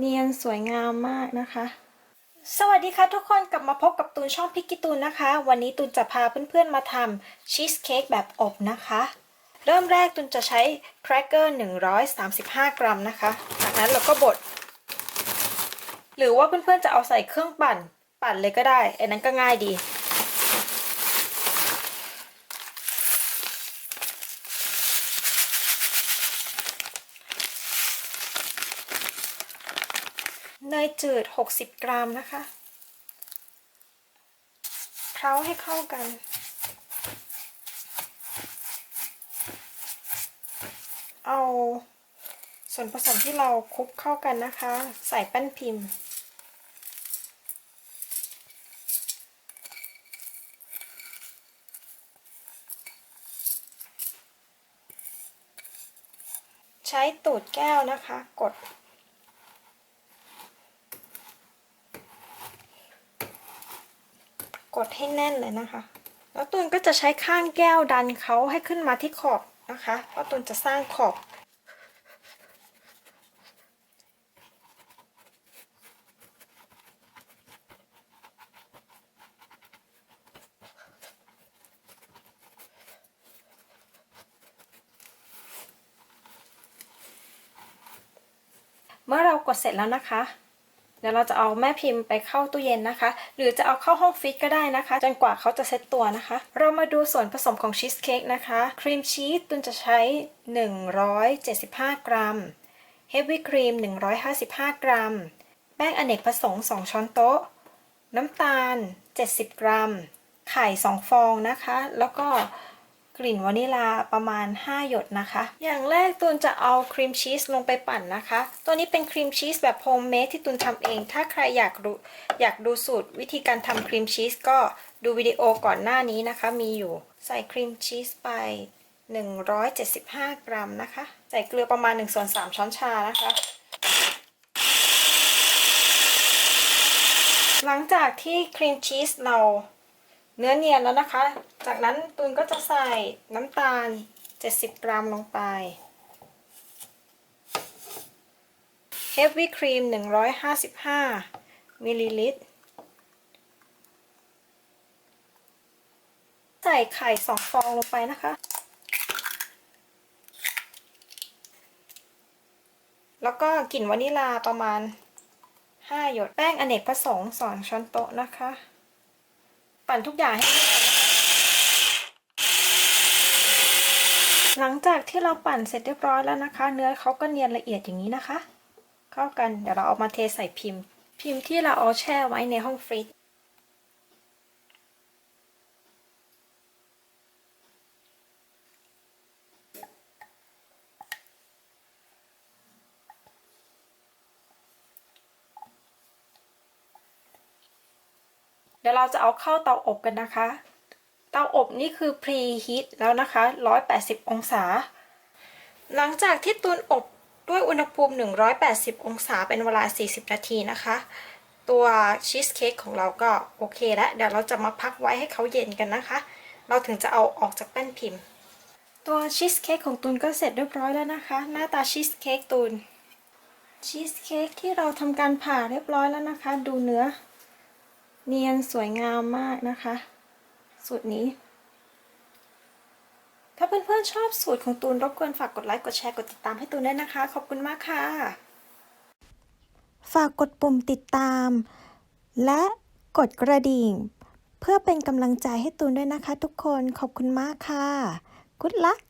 เนียนสวยงามมากนะคะ สวัสดีค่ะทุกคนกลับมาพบกับตูนช่องพิกกิตูนนะคะ วันนี้ตูนจะพาเพื่อนๆมาทำชีสเค้กแบบอบนะคะ เริ่มแรกตูนจะใช้แครกเกอร์135 กรัมนะคะ จากนั้นเราก็บด หรือว่าเพื่อนๆจะเอาใส่เครื่องปั่นปั่นเลยก็ได้อันนั้นก็ง่ายดี เนยจืด 60 กรัมนะคะเคล้าให้เข้ากัน เอาส่วนผสมที่เราคลุกเข้ากันนะคะ ใส่แป้นพิมพ์ ใช้ตูดแก้วนะคะ กด ดให้แน่นเลยนะคะ แล้วตูนก็จะใช้ข้างแก้วดันเขาให้ขึ้นมาที่ขอบนะคะ เพราะตูนจะสร้างขอบเมื่อเรากดเสร็จแล้วนะคะ เดี๋ยวเราจะเอาแม่พิมพ์ไปเข้าตู้เย็นนะคะ หรือจะเอาเข้าห้องฟรีซก็ได้นะคะ จนกว่าเขาจะเซ็ตตัวนะคะ เรามาดูส่วนผสมของชีสเค้กนะคะ ครีมชีสตุนจะใช้ 175 กรัม เฮฟวี่ครีม 155 กรัม แป้งอเนกประสงค์ 2 ช้อนโต๊ะ น้ำตาล 70 กรัม ไข่ 2 ฟองนะคะ แล้วก็ กลิ่นวานิลาประมาณ 5 หยดนะคะ อย่างแรกตูนจะเอาครีมชีสลงไปปั่นนะคะ ตัวนี้เป็นครีมชีสแบบโฮมเมดที่ตูนทำเอง ถ้าใครอยากรู้อยากดูสูตรวิธีการทำครีมชีสก็ดูวิดีโอก่อนหน้านี้นะคะ มีอยู่ใส่ครีมชีสไป 175 กรัมนะคะ ใส่เกลือประมาณ1ส่วน3ช้อนชานะคะหลังจากที่ครีมชีสเรา เนื้อเนียนแล้วนะคะ จากนั้นตูนก็จะใส่น้ำตาล 70 กรัมลงไป เฮฟวี่ครีม 155 มิลลิลิตร ใส่ไข่ 2 ฟองลงไปนะคะ แล้วก็กลิ่นวานิลาประมาณ 5 หยด แป้งอเนกประสงค์ 2 ช้อนโต๊ะนะคะ ปั่นทุกอย่างให้เข้ากันหลังจากที่เราปั่นเสร็จเรียบร้อยแล้วนะคะ เนื้อเขาก็เนียนละเอียดอย่างนี้นะคะ เข้ากันเดี๋ยวเราเอามาเทใส่พิมพ์ พิมพ์ที่เราเอาแช่ไว้ในห้องฟรีซ เดี๋ยวเราจะเอาเข้าเตาอบกันนะคะ เตาอบนี่คือ pre heat แล้วนะคะ 180 องศา หลังจากที่ตูนอบด้วยอุณหภูมิ 180 องศาเป็นเวลา 40 นาทีนะคะ ตัวชีสเค้กของเราก็โอเคแล้ว เดี๋ยวเราจะมาพักไว้ให้เขาเย็นกันนะคะ เราถึงจะเอาออกจากแป้นพิมพ์ ตัวชีสเค้กของตูนก็เสร็จเรียบร้อยแล้วนะคะ หน้าตาชีสเค้กตูนชีสเค้กที่เราทำการผ่าเรียบร้อยแล้วนะคะ ดูเนื้อ เนียนสวยงามมากนะคะ สูตรนี้ ถ้าเพื่อนๆชอบสูตรของตูนรบกวนฝากกดไลค์กดแชร์กดติดตามให้ตูนด้วยนะคะ ขอบคุณมากค่ะ ฝากกดปุ่มติดตาม และกดกระดิ่ง เพื่อเป็นกำลังใจให้ตูนด้วยนะคะทุกคนขอบคุณมากค่ะ Good luck